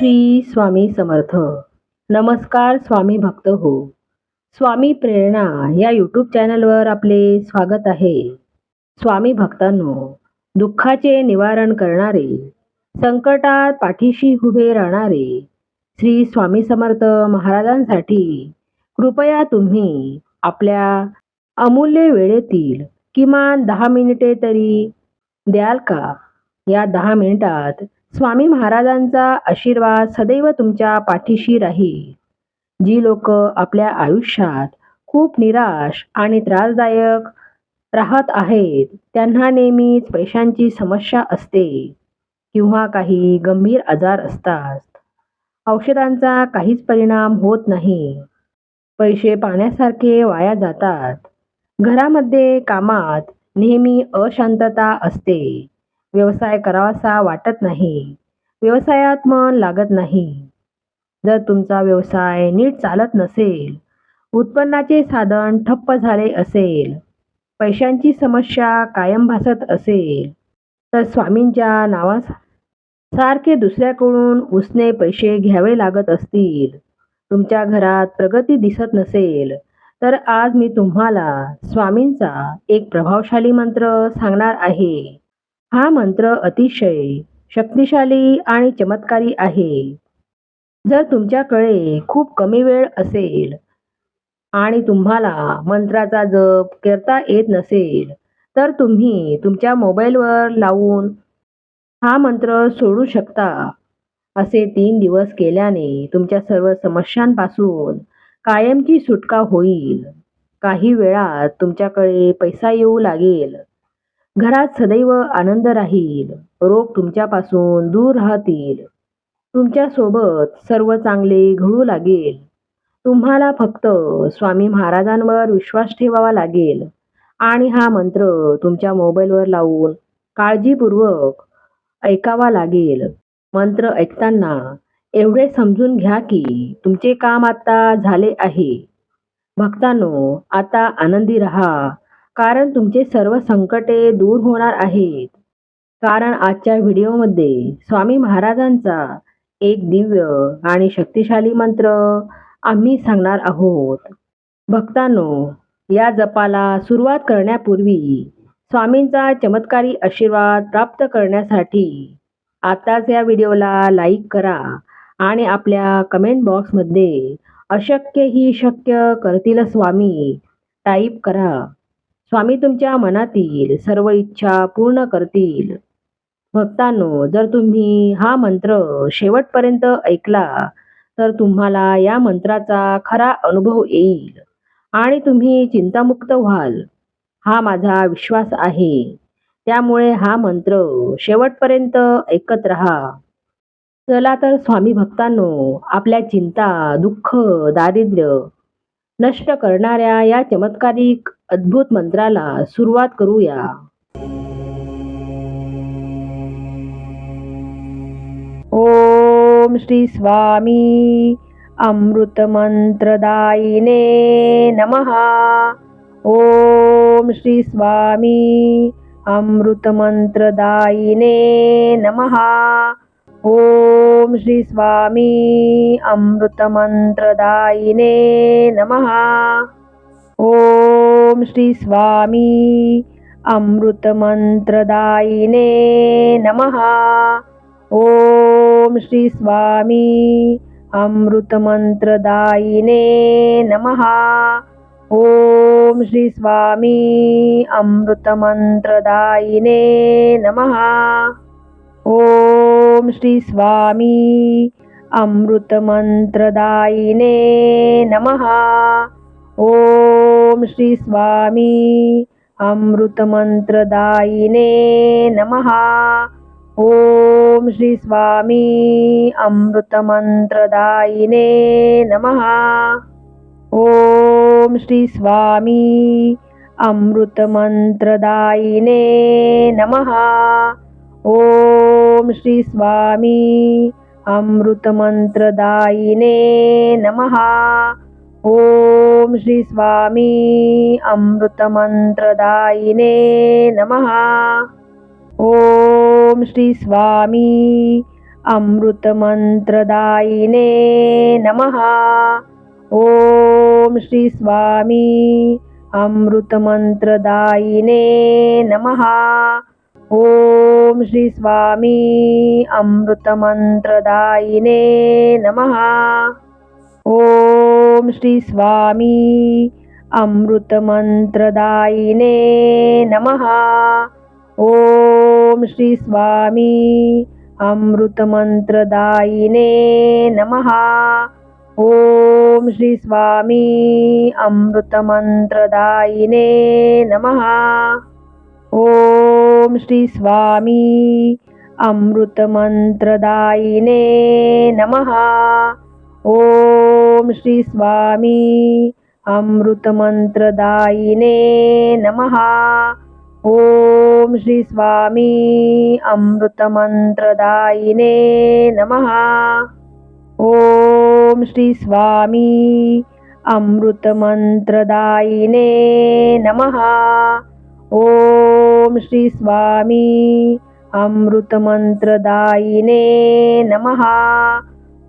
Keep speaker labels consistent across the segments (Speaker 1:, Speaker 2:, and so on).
Speaker 1: श्री स्वामी समर्थ. नमस्कार स्वामी भक्त हो. स्वामी प्रेरणा या यूट्यूब चॅनलवर आपले स्वागत आहे. स्वामी भक्तांनो दुःखाचे निवारण करणारे संकटात पाठीशी उभे राहणारे श्री स्वामी समर्थ महाराजांसाठी कृपया तुम्ही आपल्या अमूल्य वेळेतील किमान दहा मिनिटे तरी द्याल का? या दहा मिनिटात स्वामी महाराजांचा आशीर्वाद सदैव तुमच्या पाठीशी राहील. जी लोक आपल्या आयुष्यात खूप निराश आणि त्रासदायक राहत आहेत त्यांना नेहमीच पैशांची समस्या असते किंवा काही गंभीर आजार असतात. औषधांचा काहीच परिणाम होत नाही. पैसे पाण्यासारखे वाया जातात. घरामध्ये कामात नेहमी अशांतता असते. व्यवसाय करावासा वाटत नाही. व्यवसायात मन लागत नाही. जर तुमचा व्यवसाय नीट चालत नसेल उत्पन्नाचे साधन ठप्प झाले असेल पैशांची समस्या कायम भासत असेल तर स्वामींच्या नावास सारखे दुसऱ्याकडून उसने पैसे घ्यावे लागत असतील तुमच्या घरात प्रगती दिसत नसेल तर आज मी तुम्हाला स्वामींचा एक प्रभावशाली मंत्र सांगणार आहे. हा मंत्र अतिशय शक्तिशाली आणि चमत्कारी आहे. जर तुमच्याकडे खूप कमी वेळ असेल आणि तुम्हाला मंत्राचा जप करता येत नसेल तर तुम्ही तुमच्या मोबाईलवर लावून हा मंत्र सोडू शकता. असे तीन दिवस केल्याने तुमच्या सर्व समस्यांपासून कायमची सुटका होईल. काही वेळात तुमच्याकडे पैसा येऊ लागेल. घरात सदैव आनंद राहील. रोग तुमच्यापासून दूर राहतील. तुमच्यासोबत सर्व चांगले घडू लागेल. तुम्हाला फक्त स्वामी महाराजांवर विश्वास ठेवावा लागेल. आणि हा मंत्र तुमच्या मोबाईलवर लावून काळजीपूर्वक ऐकावा लागेल. मंत्र ऐकताना एवढे समजून घ्या की तुमचे काम आता झाले आहे. भक्तांनो आता आनंदी राहा. कारण तुमचे सर्व संकटे दूर होणार आहेत. कारण आजच्या व्हिडिओमध्ये स्वामी महाराजांचा एक दिव्य आणि शक्तिशाली मंत्र आम्ही सांगणार आहोत. भक्तांनो या जपाला सुरुवात करण्यापूर्वी स्वामींचा चमत्कारी आशीर्वाद प्राप्त करण्यासाठी आताच या व्हिडिओला लाईक करा आणि आपल्या कमेंट बॉक्समध्ये अशक्य ही शक्य करतील स्वामी टाईप करा. स्वामी तुमच्या मनातील सर्व इच्छा पूर्ण करतील. भक्तांनो जर तुम्ही हा मंत्र शेवटपर्यंत ऐकला तर तुम्हाला या मंत्राचा खरा अनुभव येईल आणि तुम्ही चिंतामुक्त व्हाल. हा माझा विश्वास आहे. त्यामुळे हा मंत्र शेवटपर्यंत ऐकत राहा. चला तर स्वामी भक्तांनो आपल्या चिंता दुःख दारिद्र्य नष्ट करणाऱ्या या चमत्कारिक अद्भुत मंत्राला सुरुवात करूया. ओम श्री स्वामी अमृतमंत्रदायिने नमः. ओम श्री स्वामी अमृतमंत्रदायिने नमः. ओम श्री स्वामी अमृतमंत्रदायिने नमः। ओम श्री स्वामी अमृतमंत्रदायिने नमः। ओम श्री स्वामी अमृतमंत्रदायिने नमः। ओम श्री स्वामी अमृतमंत्रदायिने नमः ओम श्री स्वामी अमृतमन्त्रदायिने नमः। ॐ श्री स्वामी अमृतमन्त्रदायिने नमः। ॐ श्री स्वामी अमृतमन्त्रदायिने नमः। ॐ श्री स्वामी अमृतमन्त्रदायिने नमः। ओम श्री स्वामी अमृतमन्त्रदायिने नमः। ओम श्री स्वामी अमृतमन्त्रदायिने नमः। ओम श्री स्वामी अमृतमन्त्रदायिने नमः। ओम श्री स्वामी अमृतमन्त्रदायिने नमः। ओम श्री स्वामी अमृतमन्त्रदायिने नमः। ओम श्री स्वामी अमृतमन्त्रदायिने नमः। ओम श्री स्वामी अमृतमन्त्रदायिने नमः। ओम श्री स्वामी अमृतमन्त्रदायिने नमः। ओम श्री स्वामी अमृतमंत्रदायिने नमः। ओम श्री स्वामी अमृतमंत्रदायिने नमः। ओम श्री स्वामी अमृतमंत्रदायिने नमः। ओम श्री स्वामी अमृतमंत्रदायिने नमः। ओम श्री स्वामी अमृतमंत्रदायिने नमः।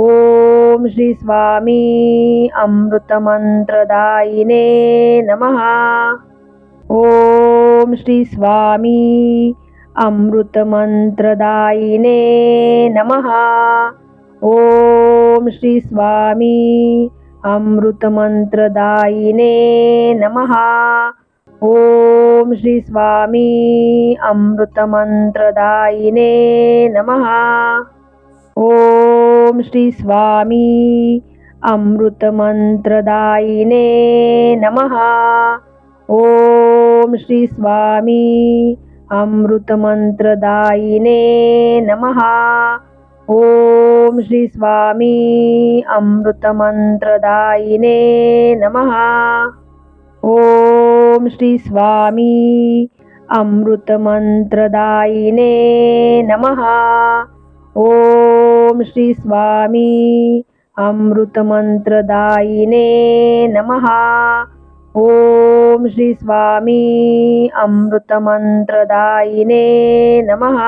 Speaker 1: ओम श्री स्वामी अमृतमंत्रदायिने नमः। ओम श्री स्वामी अमृतमंत्रदायिने नमः। ओम श्री स्वामी अमृतमंत्रदायिने नमः। ओम श्री स्वामी अमृतमन्त्रदायिने नमः। ओम श्री स्वामी अमृतमन्त्रदायिने नमः। ओम श्री स्वामी अमृतमन्त्रदायिने नमः। ओम श्री स्वामी अमृतमन्त्रदायिने नमः। ओम श्री स्वामी अमृतमंत्रदायिने नमः। ओम श्री स्वामी अमृतमंत्रदायिने नमः। ओम श्री स्वामी अमृतमंत्रदायिने नमः।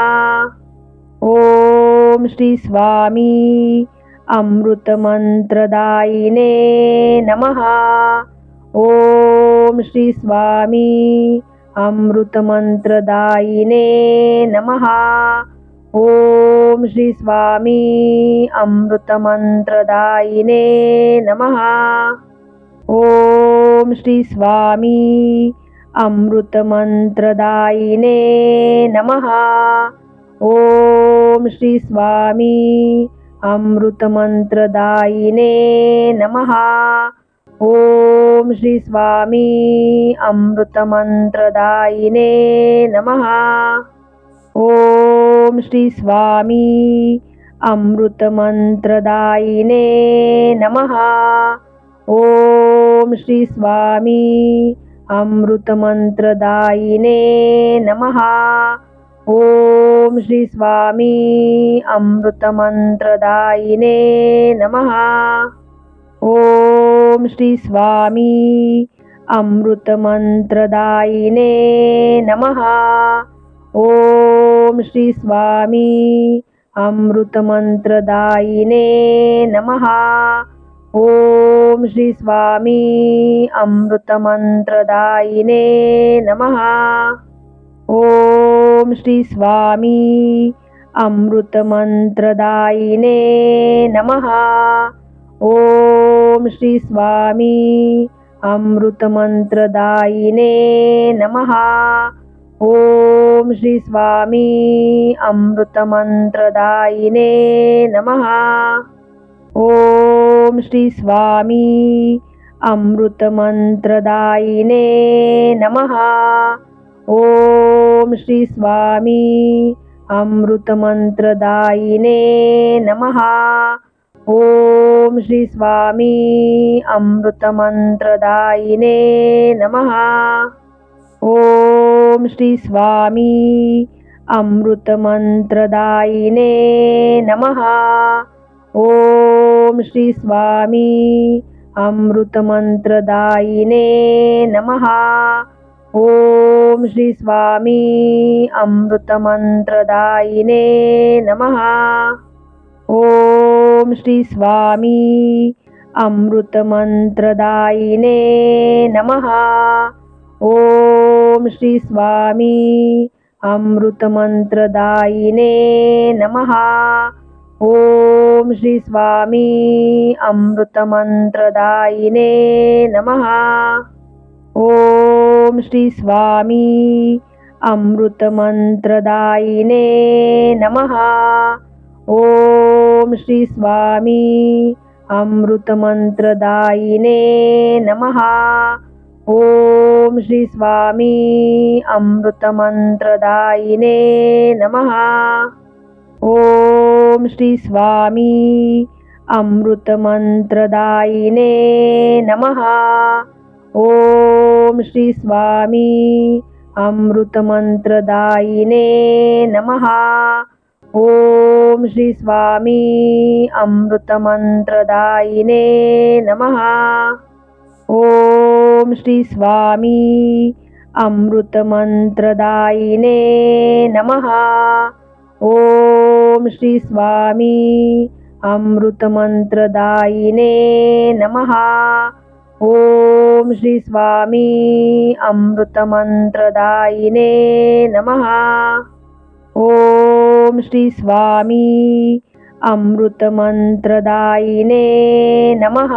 Speaker 1: ओम श्री स्वामी अमृतमंत्रदायिने नमः। ओम श्री स्वामी अमृतमन्त्रदायिने नमः। ॐ श्री स्वामी अमृतमन्त्रदायिने नमः। ॐ श्री स्वामी अमृतमन्त्रदायिने नमः। ॐ श्री स्वामी अमृतमन्त्रदायिने नमः। ओम श्री स्वामी अमृतमंत्रदायिने नमः। ओम श्री स्वामी अमृतमंत्रदायिने नमः। ओम श्री स्वामी अमृतमंत्रदायिने नमः। ओम श्री स्वामी अमृतमंत्रदायिने नमः। ओम श्री स्वामी अमृतमन्त्रदायिने नमः। ॐ श्री स्वामी अमृतमन्त्रदायिने नमः। ॐ श्री स्वामी अमृतमन्त्रदायिने नमः। ॐ श्री स्वामी अमृतमन्त्रदायिने नमः। ओम श्री स्वामी अमृतमंत्रदायिने नमः। ओम श्री स्वामी अमृतमंत्रदायिने नमः। ओम श्री स्वामी अमृतमंत्रदायिने नमः। ओम श्री स्वामी अमृतमंत्रदायिने नमः। ॐ श्री स्वामी अमृतमन्त्रदायिने नमः। ॐ श्री स्वामी अमृतमन्त्रदायिने नमः। ॐ श्री स्वामी अमृतमन्त्रदायिने नमः। ॐ श्री स्वामी अमृतमन्त्रदायिने नमः। ओम श्री स्वामी अमृतमन्त्रदायिने नमः। ओम श्री स्वामी अमृतमन्त्रदायिने नमः। ओम श्री स्वामी अमृतमन्त्रदायिने नमः। ओम श्री स्वामी अमृतमन्त्रदायिने नमः। ओम श्री स्वामी अमृतमंत्रदायिने नमः। ओम श्री स्वामी अमृतमंत्रदायिने नमः। ओम श्री स्वामी अमृतमंत्रदायिने नमः। ओम श्री स्वामी अमृतमंत्रदायिने नमः। ओम श्री स्वामी अमृतमन्त्रदायिने नमः। ओम श्री स्वामी अमृतमन्त्रदायिने नमः। ओम श्री स्वामी अमृतमन्त्रदायिने नमः। ओम श्री स्वामी अमृतमन्त्रदायिने नमः। ओम श्री स्वामी अमृतमंत्रदायिने नमः।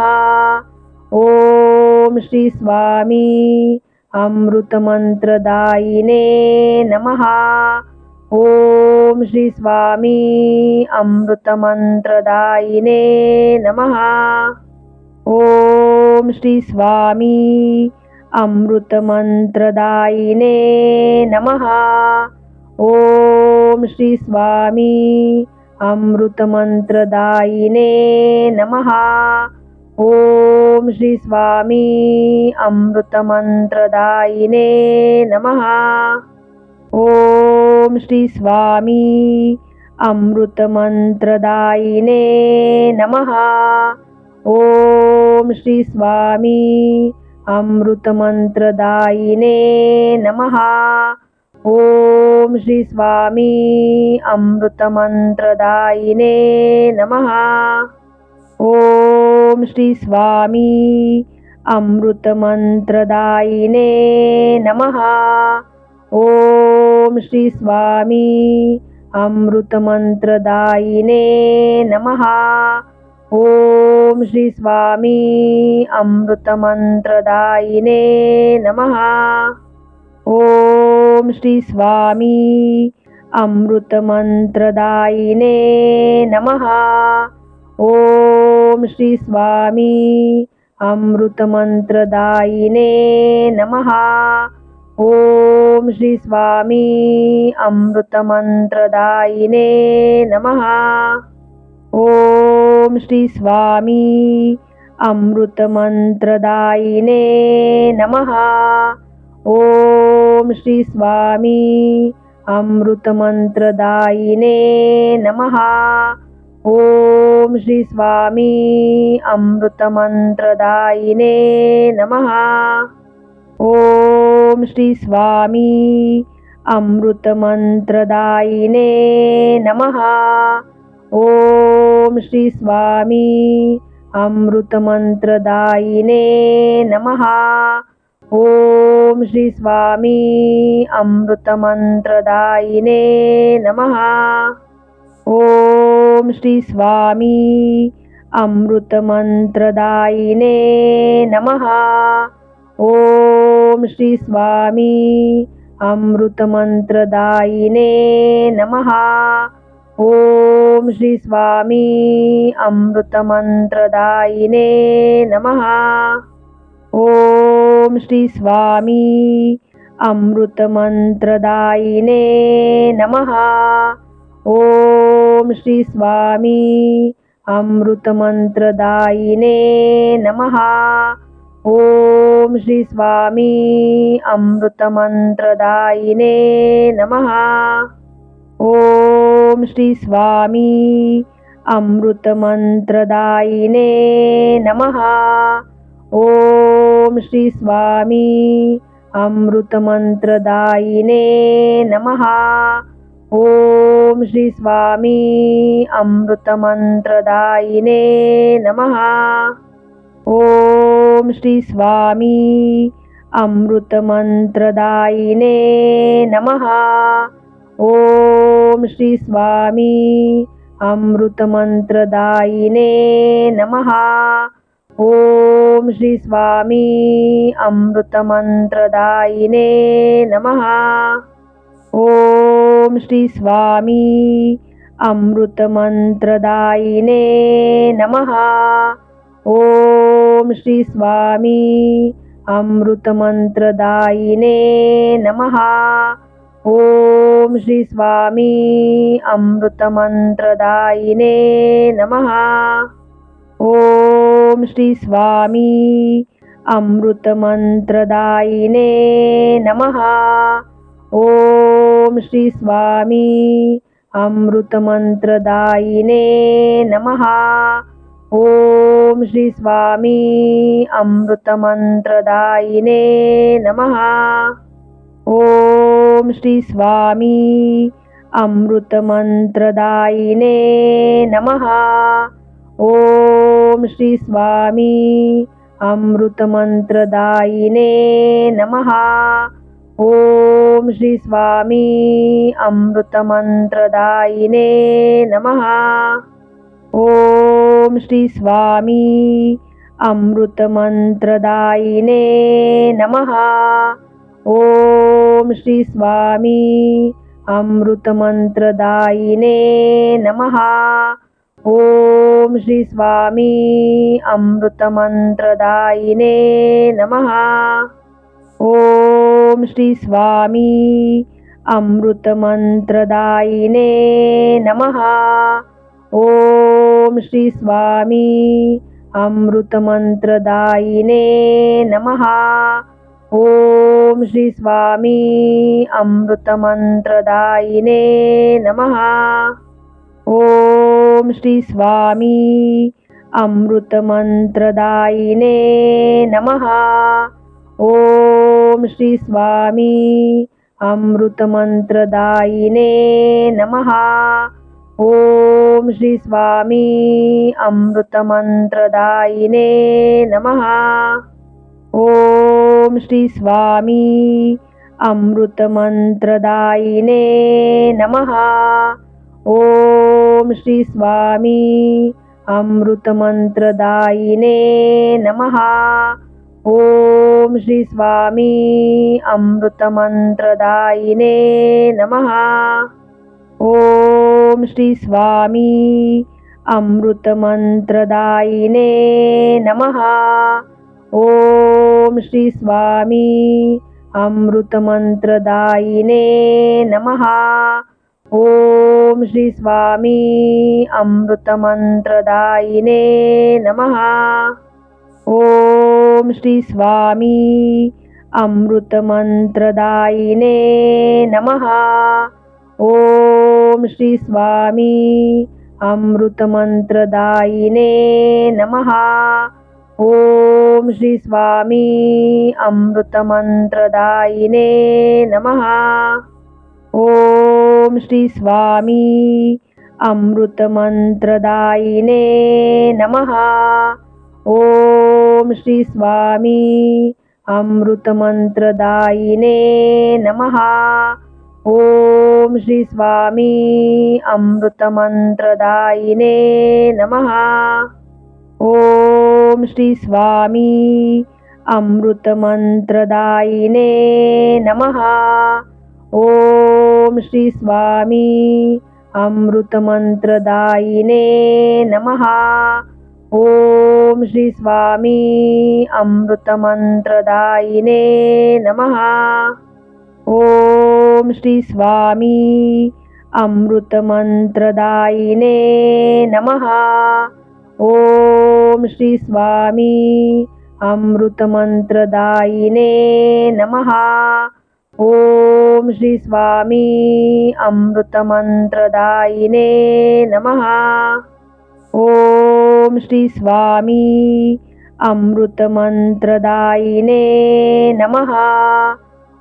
Speaker 1: ओम श्री स्वामी अमृतमंत्रदायिने नमः। ओम श्री स्वामी अमृतमंत्रदायिने नमः। ओम श्री स्वामी अमृतमंत्रदायिने नमः। ओम श्री स्वामी अमृतमन्त्रदायिने नमः। ओम श्री स्वामी अमृतमन्त्रदायिने नमः। ओम श्री स्वामी अमृतमन्त्रदायिने नमः। ओम श्री स्वामी अमृतमन्त्रदायिने नमः। ॐ श्री स्वामी अमृतमन्त्रदायिने नमः। ॐ श्री स्वामी अमृतमन्त्रदायिने नमः। ॐ श्री स्वामी अमृतमन्त्रदायिने नमः। ॐ श्री स्वामी अमृतमन्त्रदायिने नमः। ओम श्री स्वामी अमृतमन्त्रदायिने नमः। ॐ श्री स्वामी अमृतमन्त्रदायिने नमः। ॐ श्री स्वामी अमृतमन्त्रदायिने नमः। ॐ श्री स्वामी अमृतमन्त्रदायिने नमः। ओम श्री स्वामी अमृतमन्त्रदायिने नमः। ॐ श्री स्वामी अमृतमन्त्रदायिने नमः। ॐ श्री स्वामी अमृतमन्त्रदायिने नमः। ॐ श्री स्वामी अमृतमन्त्रदायिने नमः। ॐ श्री स्वामी अमृतमन्त्रदायिने नमः। ॐ श्री स्वामी अमृतमन्त्रदायिने नमः। ॐ श्री स्वामी अमृतमन्त्रदायिने नमः। ॐ श्री स्वामी अमृतमन्त्रदायिने नमः। ओम श्री स्वामी अमृतमन्त्रदायिने नमः। ओम श्री स्वामी अमृतमन्त्रदायिने नमः। ओम श्री स्वामी अमृतमन्त्रदायिने नमः। ओम श्री स्वामी अमृतमन्त्रदायिने नमः। ओम श्री स्वामी अमृतमंत्रदायिने नमः। ओम श्री स्वामी अमृतमंत्रदायिने नमः। ओम श्री स्वामी अमृतमंत्रदायिने नमः। ओम श्री स्वामी अमृतमंत्रदायिने नमः। ओम श्री स्वामी अमृतमंत्रदायिने नमः। ओम श्री स्वामी अमृतमंत्रदायिने नमः। ओम श्री स्वामी अमृतमंत्रदायिने नमः। ओम श्री स्वामी अमृतमंत्रदायिने नमः। ओम श्री स्वामी अमृतमन्त्रदायिने नमः। ओम श्री स्वामी अमृतमन्त्रदायिने नमः। ओम श्री स्वामी अमृतमन्त्रदायिने नमः। ओम श्री स्वामी अमृतमन्त्रदायिने नमः। ओम श्री स्वामी अमृतमन्त्रदायिने नमः। ओम श्री स्वामी अमृतमन्त्रदायिने नमः। ओम श्री स्वामी अमृतमन्त्रदायिने नमः। ओम श्री स्वामी अमृतमन्त्रदायिने नमः। ॐ श्री स्वामी अमृतमन्त्रदायिने नमः। ॐ श्री स्वामी अमृतमन्त्रदायिने नमः। ॐ श्री स्वामी अमृतमन्त्रदायिने नमः। ॐ श्री स्वामी अमृतमन्त्रदायिने नमः। ओम श्री स्वामी अमृतमन्त्रदायिने नमः। ॐ श्री स्वामी अमृतमन्त्रदायिने नमः। ॐ श्री स्वामी अमृतमन्त्रदायिने नमः। ॐ श्री स्वामी अमृतमन्त्रदायिने नमः। ओम श्री स्वामी अमृतमन्त्रदायिने नमः। ॐ श्री स्वामी अमृतमन्त्रदायिने नमः। ॐ श्री स्वामी अमृतमन्त्रदायिने नमः। ॐ श्री स्वामी अमृतमन्त्रदायिने नमः। ओम श्री स्वामी अमृतमन्त्रदायिने नमः। ओम श्री स्वामी अमृतमन्त्रदायिने नमः। ओम श्री स्वामी अमृतमन्त्रदायिने नमः। ओम श्री स्वामी अमृतमन्त्रदायिने नमः। ओम श्री स्वामी अमृतमन्त्रदायिने नमः। ओम श्री स्वामी अमृतमन्त्रदायिने नमः। ओम श्री स्वामी अमृतमन्त्रदायिने नमः। ओम श्री स्वामी अमृतमन्त्रदायिने नमः। ओम श्री स्वामी अमृतमंत्रदायिने नमः। ओम श्री स्वामी अमृतमंत्रदायिने नमः। ओम श्री स्वामी अमृतमंत्रदायिने नमः। ओम श्री स्वामी अमृतमंत्रदायिने नमः। ॐ श्री स्वामी अमृतमन्त्रदायिने नमः। ॐ श्री स्वामी अमृतमन्त्रदायिने नमः।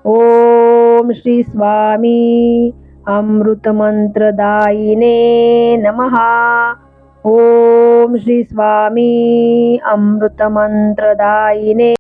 Speaker 1: ॐ श्री स्वामी अमृतमन्त्रदायिने नमः। ॐ श्री स्वामी अमृतमन्त्रदायिने